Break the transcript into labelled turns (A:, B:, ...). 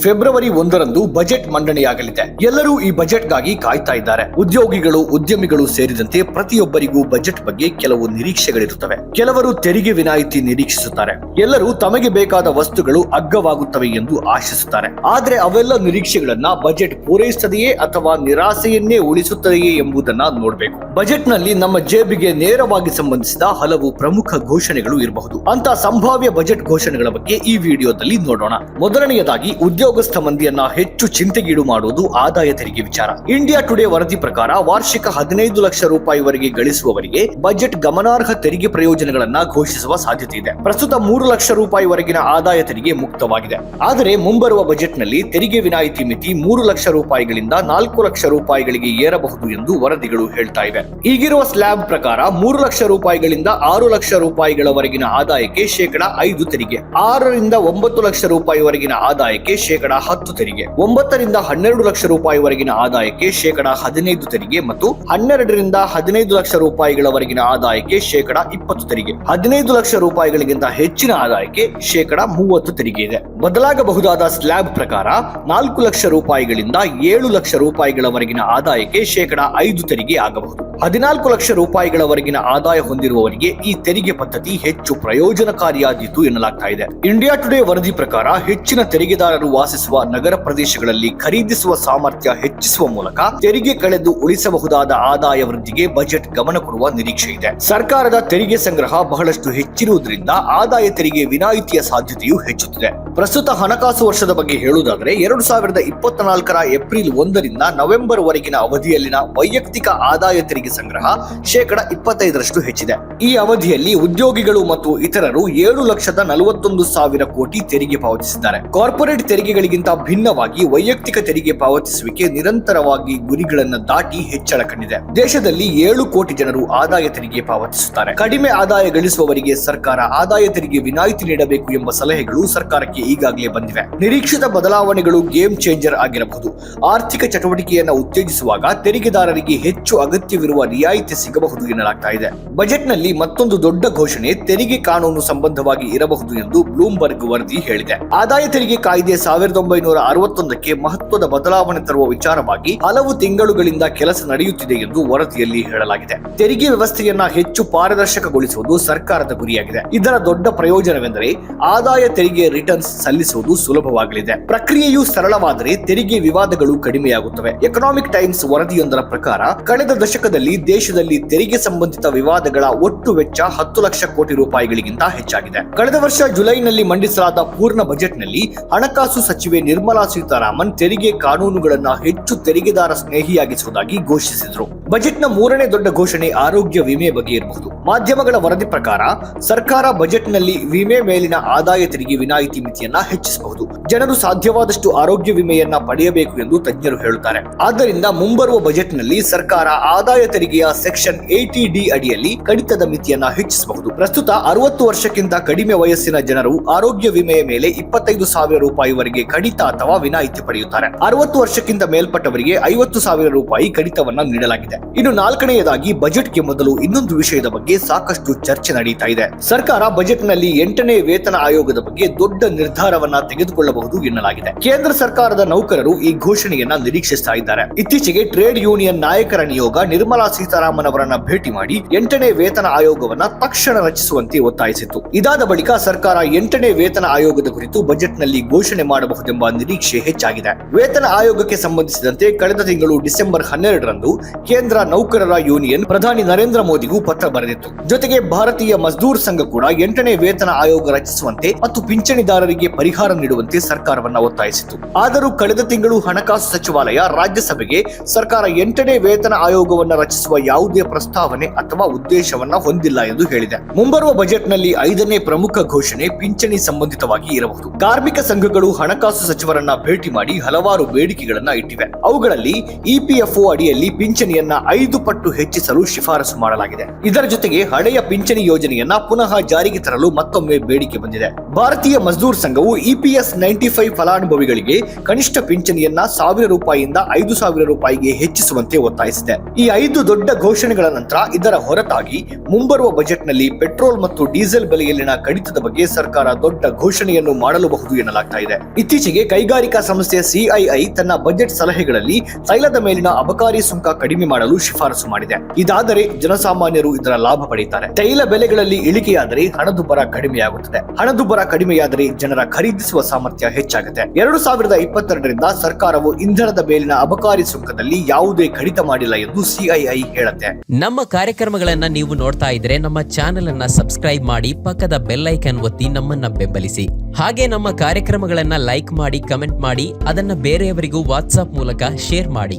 A: February ಒಂದರಂದು budget ಮಂಡನೆಯಾಗಲಿದೆ. ಎಲ್ಲರೂ ಈ ಬಜೆಟ್ಗಾಗಿ ಕಾಯ್ತಾ ಇದ್ದಾರೆ. ಉದ್ಯೋಗಿಗಳು, ಉದ್ಯಮಿಗಳು ಸೇರಿದಂತೆ ಪ್ರತಿಯೊಬ್ಬರಿಗೂ ಬಜೆಟ್ ಬಗ್ಗೆ ಕೆಲವು ನಿರೀಕ್ಷೆಗಳಿರುತ್ತವೆ. ಕೆಲವರು ತೆರಿಗೆ ವಿನಾಯಿತಿ ನಿರೀಕ್ಷಿಸುತ್ತಾರೆ. ಎಲ್ಲರೂ ತಮಗೆ ಬೇಕಾದ ವಸ್ತುಗಳು ಅಗ್ಗವಾಗುತ್ತವೆ ಎಂದು ಆಶಿಸುತ್ತಾರೆ. ಆದರೆ ಅವೆಲ್ಲ ನಿರೀಕ್ಷೆಗಳನ್ನ ಬಜೆಟ್ ಪೂರೈಸುತ್ತದೆಯೇ ಅಥವಾ ನಿರಾಸೆಯನ್ನೇ ಉಳಿಸುತ್ತದೆಯೇ ಎಂಬುದನ್ನ ನೋಡಬೇಕು. ಬಜೆಟ್ನಲ್ಲಿ ನಮ್ಮ ಜೇಬಿಗೆ ನೇರವಾಗಿ ಸಂಬಂಧಿಸಿದ ಹಲವು ಪ್ರಮುಖ ಘೋಷಣೆಗಳು ಇರಬಹುದು. ಅಂತ ಸಂಭಾವ್ಯ ಬಜೆಟ್ ಘೋಷಣೆಗಳ ಬಗ್ಗೆ ಈ ವಿಡಿಯೋದಲ್ಲಿ ನೋಡೋಣ. ಮೊದಲನೆಯದಾಗಿ ಉದ್ಯೋಗಸ್ಥ ಮಂದಿಯನ್ನ ಹೆಚ್ಚು ಚಿಂತೆಗೀಡು ಮಾಡುವುದು ಆದಾಯ ತೆರಿಗೆ ವಿಚಾರ. ಇಂಡಿಯಾ ಟುಡೇ ವರದಿ ಪ್ರಕಾರ ವಾರ್ಷಿಕ ಹದಿನೈದು ಲಕ್ಷ ರೂಪಾಯಿವರೆಗೆ ಗಳಿಸುವವರಿಗೆ ಬಜೆಟ್ ಗಮನಾರ್ಹ ತೆರಿಗೆ ಪ್ರಯೋಜನಗಳನ್ನ ಘೋಷಿಸುವ ಸಾಧ್ಯತೆ ಇದೆ. ಪ್ರಸ್ತುತ ಮೂರು ಲಕ್ಷ ರೂಪಾಯಿವರೆಗಿನ ಆದಾಯ ತೆರಿಗೆ ಮುಕ್ತವಾಗಿದೆ. ಆದರೆ ಮುಂಬರುವ ಬಜೆಟ್ನಲ್ಲಿ ತೆರಿಗೆ ವಿನಾಯಿತಿ ಮಿತಿ ಮೂರು ಲಕ್ಷ ರೂಪಾಯಿಗಳಿಂದ ನಾಲ್ಕು ಲಕ್ಷ ರೂಪಾಯಿಗಳಿಗೆ ಏರಬಹುದು ಎಂದು ವರದಿಗಳು ಹೇಳ್ತಾ ಇವೆ. ಈಗಿರುವ ಸ್ಲ್ಯಾಬ್ ಪ್ರಕಾರ ಮೂರು ಲಕ್ಷ ರೂಪಾಯಿಗಳಿಂದ ಆರು ಲಕ್ಷ ರೂಪಾಯಿಗಳವರೆಗಿನ ಆದಾಯಕ್ಕೆ ಶೇಕಡ ಐದು ತೆರಿಗೆ. ಆರರಿಂದ ಒಂಬತ್ತು ಲಕ್ಷ ರೂಪಾಯಿವರೆಗಿನ ಆದಾಯಕ್ಕೆ ಶೇಕಡ ಹತ್ತು ತೆರಿಗೆ, ಒಂಬತ್ತರಿಂದ ಹನ್ನೆರಡು ಲಕ್ಷ ರೂಪಾಯಿವರೆಗಿನ ಆದಾಯಕ್ಕೆ ಶೇಕಡ ಹದಿನೈದು ತೆರಿಗೆ ಮತ್ತು ಹನ್ನೆರಡರಿಂದ ಹದಿನೈದು ಲಕ್ಷ ರೂಪಾಯಿಗಳವರೆಗಿನ ಆದಾಯಕ್ಕೆ ಶೇಕಡ ಇಪ್ಪತ್ತು ತೆರಿಗೆ. ಹದಿನೈದು ಲಕ್ಷ ರೂಪಾಯಿಗಳಿಗಿಂತ ಹೆಚ್ಚಿನ ಆದಾಯಕ್ಕೆ ಶೇಕಡ ಮೂವತ್ತು ತೆರಿಗೆ ಇದೆ. ಬದಲಾಗಬಹುದಾದ ಸ್ಲ್ಯಾಬ್ ಪ್ರಕಾರ ನಾಲ್ಕು ಲಕ್ಷ ರೂಪಾಯಿಗಳಿಂದ ಏಳು ಲಕ್ಷ ರೂಪಾಯಿಗಳವರೆಗಿನ ಆದಾಯಕ್ಕೆ ಶೇಕಡ ಐದು ತೆರಿಗೆ ಆಗಬಹುದು. ಹದಿನಾಲ್ಕು ಲಕ್ಷ ರೂಪಾಯಿಗಳವರೆಗಿನ ಆದಾಯ ಹೊಂದಿರುವವರಿಗೆ ಈ ತೆರಿಗೆ ಪದ್ಧತಿ ಹೆಚ್ಚು ಪ್ರಯೋಜನಕಾರಿಯಾದೀತು ಎನ್ನಲಾಗ್ತಾ ಇದೆ. ಇಂಡಿಯಾ ಟುಡೇ ವರದಿ ಪ್ರಕಾರ ಹೆಚ್ಚಿನ ತೆರಿಗೆದಾರರು ವಾಸಿಸುವ ನಗರ ಪ್ರದೇಶಗಳಲ್ಲಿ ಖರೀದಿಸುವ ಸಾಮರ್ಥ್ಯ ಹೆಚ್ಚಿಸುವ ಮೂಲಕ ತೆರಿಗೆ ಕಳೆದು ಉಳಿಸಬಹುದಾದ ಆದಾಯ ವೃದ್ಧಿಗೆ ಬಜೆಟ್ ಗಮನ ಕೊಡುವ ನಿರೀಕ್ಷೆ ಇದೆ. ಸರ್ಕಾರದ ತೆರಿಗೆ ಸಂಗ್ರಹ ಬಹಳಷ್ಟು ಹೆಚ್ಚಿರುವುದರಿಂದ ಆದಾಯ ತೆರಿಗೆ ವಿನಾಯಿತಿಯ ಸಾಧ್ಯತೆಯು ಹೆಚ್ಚುತ್ತಿದೆ. ಪ್ರಸ್ತುತ ಹಣಕಾಸು ವರ್ಷದ ಬಗ್ಗೆ ಹೇಳುವುದಾದರೆ, ಎರಡು ಸಾವಿರದ ಇಪ್ಪತ್ನಾಲ್ಕರ ಏಪ್ರಿಲ್ ಒಂದರಿಂದ ನವೆಂಬರ್ ವರೆಗಿನ ಅವಧಿಯಲ್ಲಿನ ವೈಯಕ್ತಿಕ ಆದಾಯ ತೆರಿಗೆ ಸಂಗ್ರಹ ಶೇಕಡ ಇಪ್ಪತ್ತೈದರಷ್ಟು ಹೆಚ್ಚಿದೆ. ಈ ಅವಧಿಯಲ್ಲಿ ಉದ್ಯೋಗಿಗಳು ಮತ್ತು ಇತರರು ಏಳು ಲಕ್ಷದ ನಲವತ್ತೊಂದು ಸಾವಿರ ಕೋಟಿ ತೆರಿಗೆ ಪಾವತಿಸಿದ್ದಾರೆ. ಕಾರ್ಪೊರೇಟ್ ತೆರಿಗೆಗಳಿಗಿಂತ ಭಿನ್ನವಾಗಿ ವೈಯಕ್ತಿಕ ತೆರಿಗೆ ಪಾವತಿಸುವಿಕೆ ನಿರಂತರವಾಗಿ ಗುರಿಗಳನ್ನು ದಾಟಿ ಹೆಚ್ಚಳ ಕಂಡಿದೆ. ದೇಶದಲ್ಲಿ ಏಳು ಕೋಟಿ ಜನರು ಆದಾಯ ತೆರಿಗೆ ಪಾವತಿಸುತ್ತಾರೆ. ಕಡಿಮೆ ಆದಾಯ ಗಳಿಸುವವರಿಗೆ ಸರ್ಕಾರ ಆದಾಯ ತೆರಿಗೆ ವಿನಾಯಿತಿ ನೀಡಬೇಕು ಎಂಬ ಸಲಹೆಗಳು ಸರ್ಕಾರಕ್ಕೆ ಈಗಾಗಲೇ ಬಂದಿವೆ. ನಿರೀಕ್ಷಿತ ಬದಲಾವಣೆಗಳು ಗೇಮ್ ಚೇಂಜರ್ ಆಗಿರಬಹುದು. ಆರ್ಥಿಕ ಚಟುವಟಿಕೆಯನ್ನು ಉತ್ತೇಜಿಸುವಾಗ ತೆರಿಗೆದಾರರಿಗೆ ಹೆಚ್ಚು ಅಗತ್ಯವಿರುವ ರಿಯಾಯಿತಿ ಸಿಗಬಹುದು ಎನ್ನಲಾಗ್ತಾ ಇದೆ. ಬಜೆಟ್ನಲ್ಲಿ ಮತ್ತೊಂದು ದೊಡ್ಡ ಘೋಷಣೆ ತೆರಿಗೆ ಕಾನೂನು ಸಂಬಂಧವಾಗಿ ಇರಬಹುದು ಎಂದು ಬ್ಲೂಮ್ಬರ್ಗ್ ವರದಿ ಹೇಳಿದೆ. ಆದಾಯ ತೆರಿಗೆ ಕಾಯ್ದೆ ಸಾವಿರದ ಒಂಬೈನೂರ ಅರವತ್ತೊಂದಕ್ಕೆ ಮಹತ್ವದ ಬದಲಾವಣೆ ತರುವ ವಿಚಾರವಾಗಿ ಹಲವು ತಿಂಗಳುಗಳಿಂದ ಕೆಲಸ ನಡೆಯುತ್ತಿದೆ ಎಂದು ವರದಿಯಲ್ಲಿ ಹೇಳಲಾಗಿದೆ. ತೆರಿಗೆ ವ್ಯವಸ್ಥೆಯನ್ನ ಹೆಚ್ಚು ಪಾರದರ್ಶಕಗೊಳಿಸುವುದು ಸರ್ಕಾರದ ಗುರಿಯಾಗಿದೆ. ಇದರ ದೊಡ್ಡ ಪ್ರಯೋಜನವೆಂದರೆ ಆದಾಯ ತೆರಿಗೆ ರಿಟರ್ನ್ಸ್ ಸಲ್ಲಿಸುವುದು ಸುಲಭವಾಗಲಿದೆ. ಪ್ರಕ್ರಿಯೆಯು ಸರಳವಾದರೆ ತೆರಿಗೆ ವಿವಾದಗಳು ಕಡಿಮೆಯಾಗುತ್ತವೆ. ಎಕನಾಮಿಕ್ ಟೈಮ್ಸ್ ವರದಿಯೊಂದರ ಪ್ರಕಾರ ಕಳೆದ ದಶಕದಲ್ಲಿ ದೇಶದಲ್ಲಿ ತೆರಿಗೆ ಸಂಬಂಧಿತ ವಿವಾದಗಳ ಒಟ್ಟು ವೆಚ್ಚ ಹತ್ತು ಲಕ್ಷ ಕೋಟಿ ರೂಪಾಯಿಗಳಿಗಿಂತ ಹೆಚ್ಚಾಗಿದೆ. ಕಳೆದ ವರ್ಷ ಜುಲೈನಲ್ಲಿ ಮಂಡಿಸಲಾದ ಪೂರ್ಣ ಬಜೆಟ್ನಲ್ಲಿ ಹಣಕಾಸು ಸಚಿವೆ ನಿರ್ಮಲಾ ಸೀತಾರಾಮನ್ ತೆರಿಗೆ ಕಾನೂನುಗಳನ್ನ ಹೆಚ್ಚು ತೆರಿಗೆದಾರ ಸ್ನೇಹಿಯಾಗಿಸುವುದಾಗಿ ಘೋಷಿಸಿದರು. ಬಜೆಟ್ನ ಮೂರನೇ ದೊಡ್ಡ ಘೋಷಣೆ ಆರೋಗ್ಯ ವಿಮೆ ಬಗ್ಗೆ ಇರಬಹುದು. ಮಾಧ್ಯಮಗಳ ವರದಿ ಪ್ರಕಾರ ಸರ್ಕಾರ ಬಜೆಟ್ನಲ್ಲಿ ವಿಮೆ ಮೇಲಿನ ಆದಾಯ ತೆರಿಗೆ ವಿನಾಯಿತಿ ಮಿತಿಯನ್ನ ಹೆಚ್ಚಿಸಬಹುದು. ಜನರು ಸಾಧ್ಯವಾದಷ್ಟು ಆರೋಗ್ಯ ವಿಮೆಯನ್ನ ಪಡೆಯಬೇಕು ಎಂದು ತಜ್ಞರು ಹೇಳುತ್ತಾರೆ. ಆದ್ದರಿಂದ ಮುಂಬರುವ ಬಜೆಟ್ನಲ್ಲಿ ಸರ್ಕಾರ ಆದಾಯ ತೆರಿಗೆಯ ಸೆಕ್ಷನ್ ಏಟಿ ಡಿ ಅಡಿಯಲ್ಲಿ ಕಡಿತದ ಮಿತಿಯನ್ನ ಹೆಚ್ಚಿಸಬಹುದು. ಪ್ರಸ್ತುತ ಅರವತ್ತು ವರ್ಷಕ್ಕಿಂತ ಕಡಿಮೆ ವಯಸ್ಸಿನ ಜನರು ಆರೋಗ್ಯ ವಿಮೆಯ ಮೇಲೆ ಇಪ್ಪತ್ತೈದು ಸಾವಿರ ರೂಪಾಯಿವರೆಗೆ ಕಡಿತ ಅಥವಾ ವಿನಾಯಿತಿ ಪಡೆಯುತ್ತಾರೆ. ಅರವತ್ತು ವರ್ಷಕ್ಕಿಂತ ಮೇಲ್ಪಟ್ಟವರಿಗೆ ಐವತ್ತು ಸಾವಿರ ರೂಪಾಯಿ ಕಡಿತವನ್ನ ನೀಡಲಾಗಿದೆ. ಇನ್ನು ನಾಲ್ಕನೆಯದಾಗಿ ಬಜೆಟ್ಗೆ ಮೊದಲು ಇನ್ನೊಂದು ವಿಷಯದ ಬಗ್ಗೆ ಸಾಕಷ್ಟು ಚರ್ಚೆ ನಡೀತಾ ಇದೆ. ಸರ್ಕಾರ ಬಜೆಟ್ನಲ್ಲಿ ಎಂಟನೇ ವೇತನ ಆಯೋಗದ ಬಗ್ಗೆ ದೊಡ್ಡ ನಿರ್ಧಾರವನ್ನ ತೆಗೆದುಕೊಳ್ಳಬಹುದು ಎನ್ನಲಾಗಿದೆ. ಕೇಂದ್ರ ಸರ್ಕಾರದ ನೌಕರರು ಈ ಘೋಷಣೆಯನ್ನ ನಿರೀಕ್ಷಿಸ್ತಾ ಇದ್ದಾರೆ. ಇತ್ತೀಚೆಗೆ ಟ್ರೇಡ್ ಯೂನಿಯನ್ ನಾಯಕರ ನಿಯೋಗ ನಿರ್ಮಲಾ ಸೀತಾರಾಮನ್ ಅವರನ್ನ ಭೇಟಿ ಮಾಡಿ ಎಂಟನೇ ವೇತನ ಆಯೋಗವನ್ನ ತಕ್ಷಣ ರಚಿಸುವಂತೆ ಒತ್ತಾಯಿಸಿತ್ತು. ಇದಾದ ಬಳಿಕ ಸರ್ಕಾರ ಎಂಟನೇ ವೇತನ ಆಯೋಗದ ಕುರಿತು ಬಜೆಟ್ನಲ್ಲಿ ಘೋಷಣೆ ಮಾಡಬಹುದೆಂಬ ನಿರೀಕ್ಷೆ ಹೆಚ್ಚಾಗಿದೆ. ವೇತನ ಆಯೋಗಕ್ಕೆ ಸಂಬಂಧಿಸಿದಂತೆ ಕಳೆದ ತಿಂಗಳು ಡಿಸೆಂಬರ್ ಹನ್ನೆರಡರಂದು ಕೇಂದ್ರ ನೌಕರರ ಯೂನಿಯನ್ ಪ್ರಧಾನಿ ನರೇಂದ್ರ ಮೋದಿಗೂ ಪತ್ರ ಬರೆದಿತ್ತು. ಜೊತೆಗೆ ಭಾರತೀಯ ಮಜ್ದೂರ್ ಸಂಘ ಕೂಡ ಎಂಟನೇ ವೇತನ ಆಯೋಗ ರಚಿಸುವಂತೆ ಮತ್ತು ಪಿಂಚಣಿದಾರರಿಗೆ ಪರಿಹಾರ ನೀಡುವಂತೆ ಸರ್ಕಾರವನ್ನ ಒತ್ತಾಯಿಸಿತು. ಆದರೂ ಕಳೆದ ತಿಂಗಳು ಹಣಕಾಸು ಸಚಿವಾಲಯ ರಾಜ್ಯಸಭೆಗೆ ಸರ್ಕಾರ ಎಂಟನೇ ವೇತನ ಆಯೋಗವನ್ನ ರಚಿಸುವ ಯಾವುದೇ ಪ್ರಸ್ತಾವನೆ ಅಥವಾ ಉದ್ದೇಶವನ್ನ ಹೊಂದಿಲ್ಲ ಎಂದು ಹೇಳಿದೆ. ಮುಂಬರುವ ಬಜೆಟ್ನಲ್ಲಿ ಐದನೇ ಪ್ರಮುಖ ಘೋಷಣೆ ಪಿಂಚಣಿ ಸಂಬಂಧಿತವಾಗಿ ಇರಬಹುದು. ಕಾರ್ಮಿಕ ಸಂಘಗಳು ಹಣಕಾಸು ಸಚಿವರನ್ನ ಭೇಟಿ ಮಾಡಿ ಹಲವಾರು ಬೇಡಿಕೆಗಳನ್ನ ಇಟ್ಟಿವೆ. ಅವುಗಳಲ್ಲಿ ಇಪಿಎಫ್ಒ ಅಡಿಯಲ್ಲಿ ಪಿಂಚಣಿಯನ್ನ ಐದು ಪಟ್ಟು ಹೆಚ್ಚಿಸಲು ಶಿಫಾರಸು ಮಾಡಲಾಗಿದೆ. ಇದರ ಜೊತೆಗೆ ಹಳೆಯ ಪಿಂಚಣಿ ಯೋಜನೆಯನ್ನ ಪುನಃ ಜಾರಿಗೆ ತರಲು ಮತ್ತೊಮ್ಮೆ ಬೇಡಿಕೆ ಬಂದಿದೆ. ಭಾರತೀಯ ಮಜ್ದೂರ್ ಸಂಘವು ಇಪಿಎಸ್ ನೈಂಟಿ ಫೈವ್ ಫಲಾನುಭವಿಗಳಿಗೆ ಕನಿಷ್ಠ ಪಿಂಚಣಿಯನ್ನ ಸಾವಿರ ರೂಪಾಯಿಯಿಂದ ಐದು ಸಾವಿರ ರೂಪಾಯಿಗೆ ಹೆಚ್ಚಿಸುವಂತೆ ಒತ್ತಾಯಿಸಿದೆ. ಈ ಐದು ದೊಡ್ಡ ಘೋಷಣೆಗಳ ನಂತರ ಇದರ ಹೊರತಾಗಿ ಮುಂಬರುವ ಬಜೆಟ್ನಲ್ಲಿ ಪೆಟ್ರೋಲ್ ಮತ್ತು ಡೀಸೆಲ್ ಬೆಲೆಯಲ್ಲಿನ ಕಡಿತದ ಬಗ್ಗೆ ಸರ್ಕಾರ ದೊಡ್ಡ ಘೋಷಣೆಯನ್ನು ಮಾಡಲಬಹುದು ಎನ್ನಲಾಗ್ತಾ ಇದೆ. ಇತ್ತೀಚೆಗೆ ಕೈಗಾರಿಕಾ ಸಂಸ್ಥೆ ಸಿಐಐ ತನ್ನ ಬಜೆಟ್ ಸಲಹೆಗಳಲ್ಲಿ ತೈಲದ ಮೇಲಿನ ಅಬಕಾರಿ ಸುಂಕ ಕಡಿಮೆ ಮಾಡಲು ಶಿಫಾರಸು ಮಾಡಿದೆ. ಇದಾದರೆ ಜನಸಾಮಾನ್ಯರು ಇದರ ಲಾಭ ಪಡೆಯುತ್ತಾರೆ. ತೈಲ ಬೆಲೆಗಳಲ್ಲಿ ಇಳಿಕೆಯಾದರೆ ಹಣದುಬ್ಬರ ಕಡಿಮೆಯಾಗುತ್ತದೆ. ಹಣದುಬ್ಬರ ಕಡಿಮೆಯಾದರೆ ಜನರ ಖರೀದಿಸುವ ಸಾಮರ್ಥ್ಯ ಹೆಚ್ಚಾಗುತ್ತೆ. ಎರಡು ಸಾವಿರದ ಇಪ್ಪತ್ತೆರಡರಿಂದ ಸರ್ಕಾರವು ಇಂಧನದ ಮೇಲಿನ ಅಬಕಾರಿ ಸುಂಕದಲ್ಲಿ ಯಾವುದೇ ಕಡಿತ ಮಾಡಿಲ್ಲ ಎಂದು ಸಿಐಐ ಹೇಳುತ್ತೆ.
B: ನಮ್ಮ ಕಾರ್ಯಕ್ರಮಗಳನ್ನ ನೀವು ನೋಡ್ತಾ ಇದ್ರೆ ನಮ್ಮ ಚಾನೆಲ್ ಅನ್ನ ಸಬ್ಸ್ಕ್ರೈಬ್ ಮಾಡಿ ಪಕ್ಕದ ಬೆಲ್ ಒತ್ತಿ ನಮ್ಮನ್ನ ಬೆಂಬಲಿಸಿ. ಹಾಗೆ ನಮ್ಮ ಕಾರ್ಯಕ್ರಮಗಳನ್ನ ಲೈಕ್ ಮಾಡಿ, ಕಮೆಂಟ್ ಮಾಡಿ, ಅದನ್ನ ಬೇರೆಯವರಿಗೂ ವಾಟ್ಸ್ಆಪ್ ಮೂಲಕ ಶೇರ್ ಮಾಡಿ.